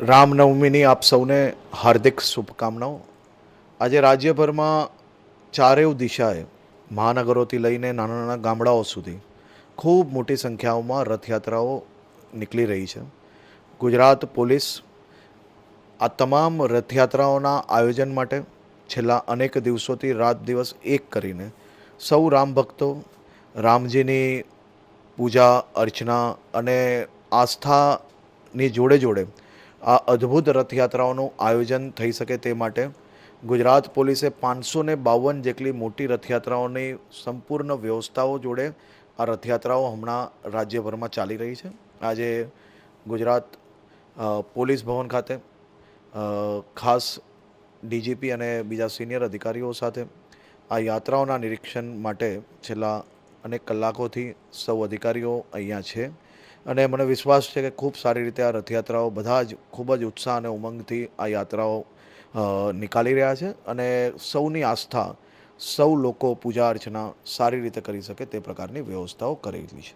રામનવમીની આપ સૌને હાર્દિક શુભકામનાઓ. આજે રાજ્યભરમાં ચારેવ દિશાએ મહાનગરોથી લઈને નાના નાના ગામડાઓ સુધી ખૂબ મોટી સંખ્યાઓમાં રથયાત્રાઓ નીકળી રહી છે. ગુજરાત પોલીસ આ તમામ રથયાત્રાઓના આયોજન માટે છેલ્લા અનેક દિવસોથી રાત દિવસ એક કરીને સૌ રામ ભક્તો રામજીની પૂજા અર્ચના અને આસ્થાની જોડે જોડે આ અદ્ભુત રથયાત્રાઓનું આયોજન થઈ શકે તે માટે ગુજરાત પોલીસે પાંચસો ને બાવન જેટલી મોટી રથયાત્રાઓની સંપૂર્ણ વ્યવસ્થાઓ જોડે આ રથયાત્રાઓ હમણાં રાજ્યભરમાં ચાલી રહી છે. આજે ગુજરાત પોલીસ ભવન ખાતે ખાસ ડીજીપી અને બીજા સિનિયર અધિકારીઓ સાથે આ યાત્રાઓના નિરીક્ષણ માટે છેલ્લા અનેક કલાકોથી સૌ અધિકારીઓ અહીંયા છે. અને મને વિશ્વાસ છે કે ખૂબ સારી રીતે આ રથયાત્રાઓ બધા જ ખૂબ જ ઉત્સાહ અને ઉમંગથી આ યાત્રાઓ નીકાળી રહ્યા છે અને સૌની આસ્થા, સૌ લોકો પૂજા અર્ચના સારી રીતે કરી શકે તે પ્રકારની વ્યવસ્થાઓ કરેલી છે.